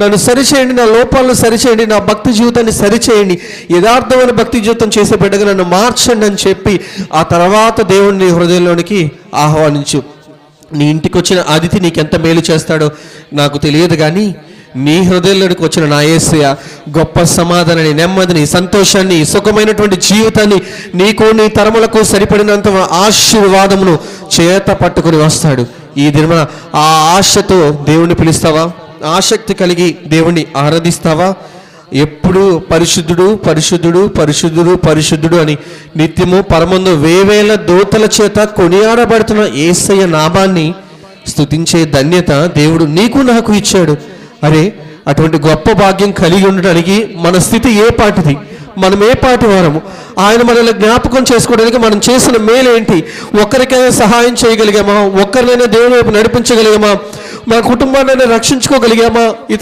నన్ను సరిచేయండి నా లోపాలను సరిచేయండి నా భక్తి జీవితాన్ని సరిచేయండి. యథార్థమైన భక్తి జీవితం చేసే బిడ్డగా నన్ను మార్చండి అని చెప్పి ఆ తర్వాత దేవుడిని హృదయంలోనికి ఆహ్వానించు. నీ ఇంటికి వచ్చిన అతిథి నీకెంత మేలు చేస్తాడో నాకు తెలియదు కానీ నీ హృదయంలోకి వచ్చిన నా ఏసయ గొప్ప సమాధానాన్ని నెమ్మదిని సంతోషాన్ని సుఖమైనటువంటి జీవితాన్ని నీకు నీ తరములకు సరిపడినంత ఆశీర్వాదమును చేత పట్టుకొని వస్తాడు. ఈ దినమున ఆ ఆశతో దేవుణ్ణి పిలుస్తావా? ఆసక్తి కలిగి దేవుణ్ణి ఆరాధిస్తావా? ఎప్పుడు పరిశుద్ధుడు పరిశుద్ధుడు పరిశుద్ధుడు పరిశుద్ధుడు అని నిత్యము పరమందు వేవేల దూతల చేత కొనియాడబడుతున్న ఏసయ్య నామాన్ని స్థుతించే ధన్యత దేవుడు నీకు నాకు ఇచ్చాడు. అరే అటువంటి గొప్ప భాగ్యం కలిగి ఉండడానికి మన స్థితి ఏ పాటిది? మనం ఏ పాటి వారము? ఆయన మనల్ని జ్ఞాపకం చేసుకోవడానికి మనం చేసిన మేలేంటి? ఒక్కరికైనా సహాయం చేయగలిగామా? ఒక్కరినైనా దేవుని వైపు నడిపించగలిగామా? మా కుటుంబాన్ని రక్షించుకోగలిగామా? ఇతర